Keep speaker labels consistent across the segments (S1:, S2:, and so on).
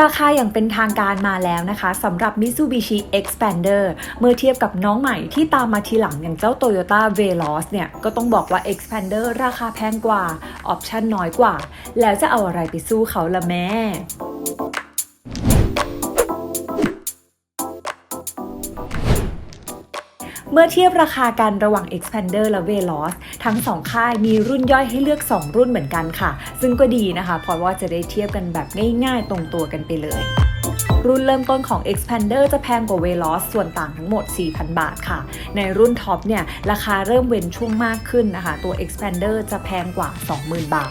S1: ราคาอย่างเป็นทางการมาแล้วนะคะสำหรับ Mitsubishi Expander เมื่อเทียบกับน้องใหม่ที่ตามมาทีหลังอย่างเจ้า Toyota Veloz เนี่ย ก็ต้องบอกว่า Expander ราคาแพงกว่า ออปชั่นน้อยกว่า แล้วจะเอาอะไรไปสู้เขาละแม่ เมื่อเทียบราคากันระหว่าง Expander และ Veloz ทั้งสองค่ายมีรุ่นย่อยให้เลือก 2 รุ่นเหมือนกันค่ะ ซึ่งก็ดีนะคะเพราะว่าจะได้เทียบกันแบบง่ายๆ ตรงตัวกันไปเลยรุ่นเริ่มต้นของ Expander จะแพงกว่า Veloz ส่วนต่างทั้งหมด 4,000 บาทค่ะ ในรุ่นท็อปเนี่ย ราคาเริ่มเว้นช่วงมากขึ้นนะคะ ตัว Expander จะแพงกว่า 20,000 บาท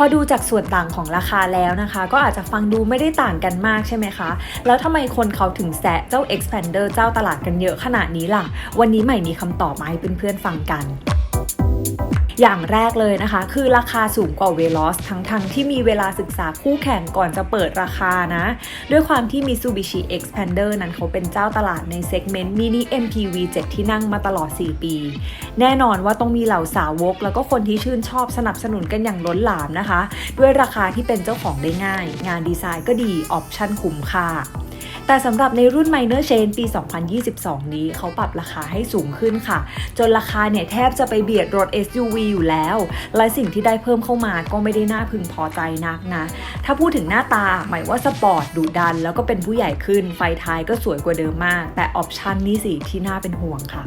S1: พอดูจากส่วนต่างของราคาแล้วนะคะ ก็อาจจะฟังดูไม่ได้ต่างกันมากใช่ไหมคะ แล้วทำไมคนเขาถึงแซะเจ้า Expander เจ้าตลาดกันเยอะขนาดนี้ล่ะ วันนี้ใหม่มีคำตอบมาให้เพื่อนๆฟังกัน อย่างแรกเลยนะคะ คือราคาสูงกว่า Veloz ทั้งๆทที่มีเวลาศึกษาคู่แข่งก่อนจะเปิดราคานะ ด้วยความที่ Mitsubishi Xpander นั้นเขาเป็นเจ้าตลาดในเซกเมนต์ Mini MPV 7 ที่นั่งมาตลอด 4 ปี แน่นอนว่าต้องมีเหล่าสาวก แล้วก็คนที่ชื่นชอบสนับสนุนกันอย่างล้นหลามนะคะ ด้วยราคาที่เป็นเจ้าของได้ง่าย งานดีไซน์ก็ดี ออปชั่นคุ้มค่า แต่สำหรับในรุ่น Minor Chain ปี 2022 นี้เขาปรับราคาให้สูงขึ้นค่ะ จนราคาเนี่ยแทบจะไปเบียดรถ SUV อยู่แล้ว และสิ่งที่ได้เพิ่มเข้ามาก็ไม่ได้น่าพึงพอใจนักนะ ถ้าพูดถึงหน้าตาหมายว่าสปอร์ตดุดัน แล้วก็เป็นผู้ใหญ่ขึ้นไฟท้ายก็สวยกว่าเดิมมาก แต่ออปชันนี้สิที่น่าเป็นห่วงค่ะ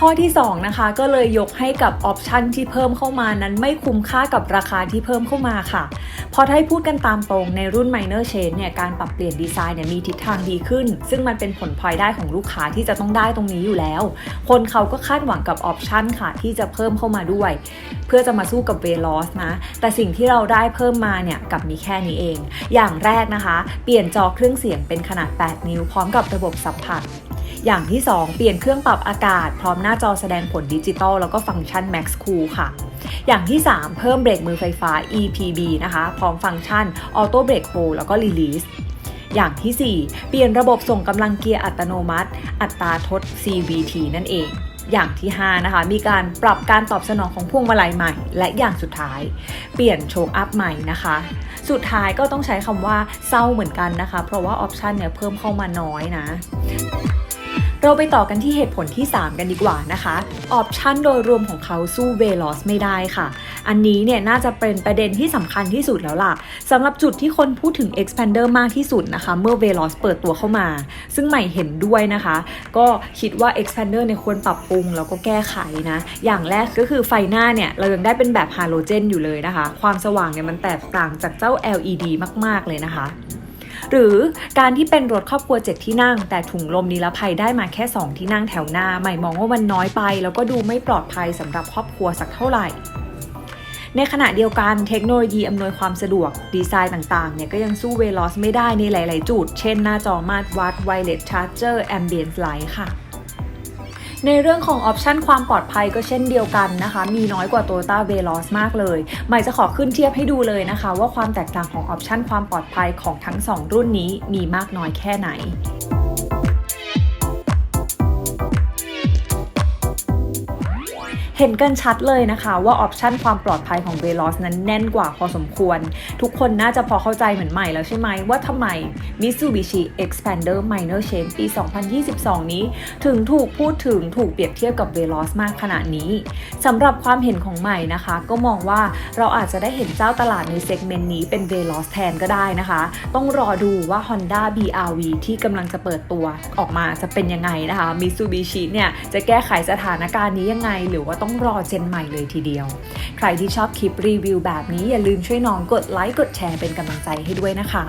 S1: ข้อที่ 2 นะคะ ก็เลยยกให้กับออปชันที่เพิ่มเข้ามานั้นไม่คุ้มค่ากับราคาที่เพิ่มเข้ามาค่ะเพราะถ้าให้พูดกันตามตรงในรุ่น Minor Chain เนี่ยการปรับเปลี่ยนดีไซน์เนี่ยมีทิศทางดีขึ้น ซึ่งมันเป็นผลพลอยได้ของลูกค้าที่จะต้องได้ตรงนี้อยู่แล้ว คนเขาก็คาดหวังกับออปชันค่ะ ที่จะเพิ่มเข้ามาด้วย เพื่อจะมาสู้กับ Veloz นะ แต่สิ่งที่เราได้เพิ่มมาเนี่ยกับมีแค่นี้เอง อย่างแรกนะคะ เปลี่ยนจอเครื่องเสียงเป็นขนาด 8 นิ้วพร้อมกับระบบสัมผัส อย่างที่ 2 เปลี่ยนเครื่องปรับอากาศ พร้อมหน้าจอแสดงผลดิจิตอลแล้วก็ฟังก์ชัน Max Cool ค่ะ อย่างที่ 3 เพิ่มเบรกมือไฟฟ้า EPB นะคะ พร้อมฟังก์ชัน Auto Brake Hold แล้วก็ Release อย่างที่ 4 เปลี่ยนระบบส่งกำลังเกียร์อัตโนมัติ อัตราทด CVT นั่นเอง อย่างที่ 5 นะคะ มีการปรับการตอบสนองของพวงมาลัยใหม่ และอย่างสุดท้าย เปลี่ยนโชคอัพใหม่นะคะ สุดท้ายก็ต้องใช้คำว่าเศร้าเหมือนกันนะคะ เพราะว่าออปชันเนี่ยเพิ่มเข้ามาน้อยนะ เราไปต่อกันที่เหตุผลที่ 3 กันดีกว่านะคะออปชันโดยรวมของเขาสู้ Veloz ไม่ได้ค่ะ อันนี้เนี่ยน่าจะเป็นประเด็นที่สำคัญที่สุดแล้วล่ะสำหรับจุดที่คนพูดถึง Expander มากที่สุดนะคะ เมื่อ Veloz เปิดตัวเข้ามา ซึ่งใหม่เห็นด้วยนะคะ ก็คิดว่า Expander เนี่ยควรปรับปรุงแล้วก็แก้ไขนะ อย่างแรกก็คือไฟหน้าเนี่ยเรายังได้เป็นแบบฮาโลเจนอยู่เลยนะคะ ความสว่างเนี่ยมันแตกต่างจากเจ้า LED มาก ๆ เลยนะคะ หรือการที่เป็นรถครอบครัว 7 ที่นั่ง แต่ถุงลมนิรภัยได้มาแค่ 2 ที่นั่งแถวหน้าใหม่มองว่ามันน้อยไป แล้วก็ดูไม่ปลอดภัยสำหรับครอบครัวสักเท่าไหร่ในขณะเดียวกันเทคโนโลยีอำนวยความสะดวก ดีไซน์ต่างๆเนี่ยก็ยังสู้เวลอสไม่ได้ในหลาย ๆ จุด เช่นหน้าจอมาตรวัดไวเลสชาร์เจอร์แอมเบียนไลท์ค่ะ ในเรื่องของออปชันความปลอดภัยก็เช่นเดียวกันนะคะ มีน้อยกว่า Toyota Veloz มากเลยใหม่จะขอขึ้นเทียบให้ดูเลยนะคะ ว่าความแตกต่างของออปชันความปลอดภัยของทั้ง 2 รุ่นนี้มีมากน้อยแค่ไหน เห็นกันชัดเลยนะคะว่าออปชันความปลอดภัยของ Veloz นั้นแน่นกว่าพอสมควร ทุกคนน่าจะพอเข้าใจเหมือนใหม่แล้วใช่ไหมว่าทำไม Mitsubishi Expander Minor Chain ปี 2022 นี้ ถึงถูกพูดถึงถูกเปรียบเทียบกับ Veloz มากขนาดนี้สำหรับความเห็นของใหม่นะคะ ก็มองว่าเราอาจจะได้เห็นเจ้าตลาดในเซกเมนต์นี้เป็น Veloz แทนก็ได้นะคะ ต้องรอดูว่า Honda BRV ที่กำลังจะเปิดตัวออกมาจะเป็นยังไงนะคะ Mitsubishi เนี่ยจะแก้ไขสถานการณ์นี้ยังไงหรือว่าต้องรอเจนใหม่เลยทีเดียว ใครที่ชอบคลิปรีวิวแบบนี้อย่าลืมช่วยน้องกดไลค์กดแชร์เป็นกำลังใจให้ด้วยนะคะ